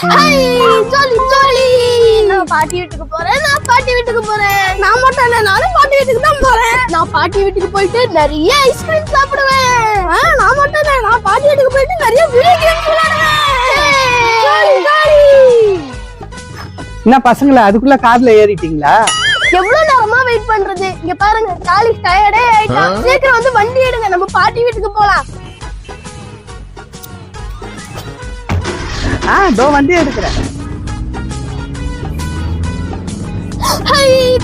Jolly jolly. நான் பாட்டி வீட்டுக்கு போறேன் நான் பாட்டி வீட்டுக்கு போறேன். நான் மட்டும் இல்ல நானும் பாட்டி வீட்டுக்கு தான் போறேன். நான் பாட்டி வீட்டுக்கு போயிட்டு நிறைய ஐஸ்கிரீம் சாப்பிடுவேன். நான் மட்டும் இல்ல நான் பாட்டி வீட்டுக்கு போயிட்டு நிறைய வீடியோ கேம்ஸ் விளையாடுவேன். Jolly jolly. என்ன பசங்களா அதுக்குள்ள கார்ல ஏறிட்டீங்களா? எவ்வளவு நேரமா வெயிட் பண்றது? இங்க பாருங்க காலி டயர்டே ஆயிட்டான். சீக்கிரம் வந்து வண்டி எடுங்க நம்ம பாட்டி வீட்டுக்கு போலாம். ஆ தோ வண்டி எடுக்கிறேன்.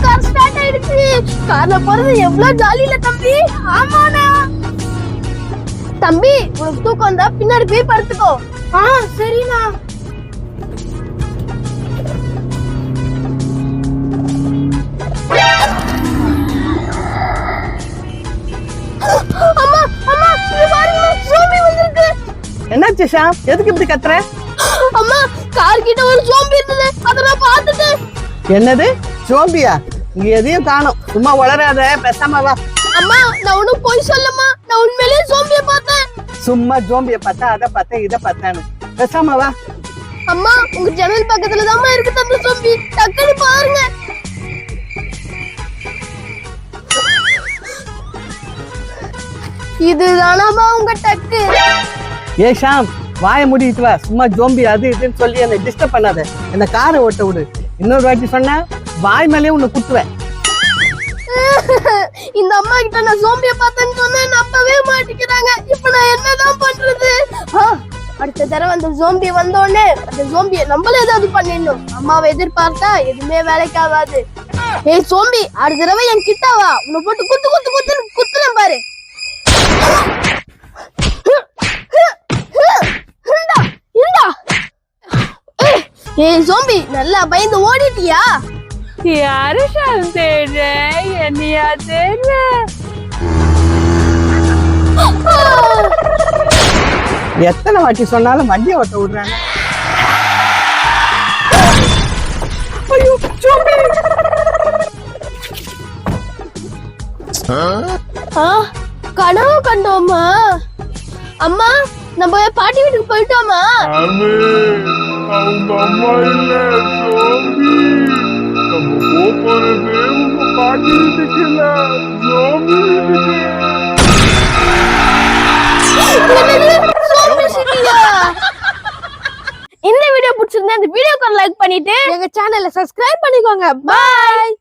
கார் ஸ்டார்ட் ஆயிடுச்சு. கார்ல போறது எவ்வளவு ஜாலி இல்ல தம்பி. ஆமாண்ணா. தம்பி உனக்கு தூக்கம் வந்தா பின்னாடி போய் படுத்துக்கோ. ஆ சரிண்ணா. என்னாச்சு ஷாம்? எதுக்கு இப்படி கத்துற? அம்மா கார் கிட்ட ஒரு சோம்பி இருந்தது. அத நான் பார்த்துட்டேன் என்னது? சோம்பியா இங்க எதையும் காணோம். சும்மா வளராத பேசாம வா. அம்மா நான் ஒண்ணும் போய் சொல்லம்மா. நான் உண்மையிலேயே சோம்பிய பார்த்தேன். சும்மா ஜோம்பிய பார்த்தா அதை பார்த்தேன் இதை பார்த்தான்னு. பேசாம வா. அம்மா உங்க ஜன்னல் பக்கத்துல தான் இருக்கு தம்பி சோம்பி டக்குனு பாருங்க. இதுதானாமா உங்க டக்கு. ஏ ஷாம். வாயை மூடிட்டு வா சும்மா ஜோம்பி அது இதுன்னு சொல்லி என்னை டிஸ்டர்ப் பண்ணாத. என்ன காரை ஓட்ட விடு. இன்னொரு வாட்டி சொன்னா வாய் மேலேயே உன்னை குத்துவேன். இந்த அம்மா கிட்ட நான் சோம்பிய பார்த்தேன்னு சொன்னேன் நம்பவே மாட்டேங்கிறாங்க இப்போ நான் என்னதான் பண்றது? ஆ, அடுத்த தடவை அந்த ஜோம்பி வந்தோடனே அந்த ஜோம்பிய நம்மள ஏதாவது பண்ணிடணும். அம்மாவை எதிர்பார்த்தா எதுவுமே வேலைக்கு ஆகாது ஏய் சோம்பி அடுத்த தடவை என் கிட்ட வா. உன்னை போட்டு குத்து குத்து குத்து குத்துறேன் பாரு இந்தா, இந்தா. ஏய், சோம்பி நல்லா பயந்து ஓடிட்டியா? யாரு தேடுற என்னையா தேடுற? எத்தனை வாட்டி சொன்னாலும் வண்டி ஓட்ட விடுறாங்க ஐயோ ஜோம்பி ஆ, கனவு கண்டோமா? அம்மா நம்ம பாட்டி வீட்டுக்கு போயிட்டோமா? சாமி அவங்க அம்மா இல்ல ஜோம்பி நம்ம போறது உங்க பாட்டி வீட்டுக்கு இல்ல ஜோம்பி வீட்டுக்கு zombie இந்த வீடியோ பிடிச்சிருந்தா இந்த வீடியோக்கு லைக் பண்ணிட்டு எங்க சேனலை சப்ஸ்கிரைப் பண்ணிக்கோங்க. பாய்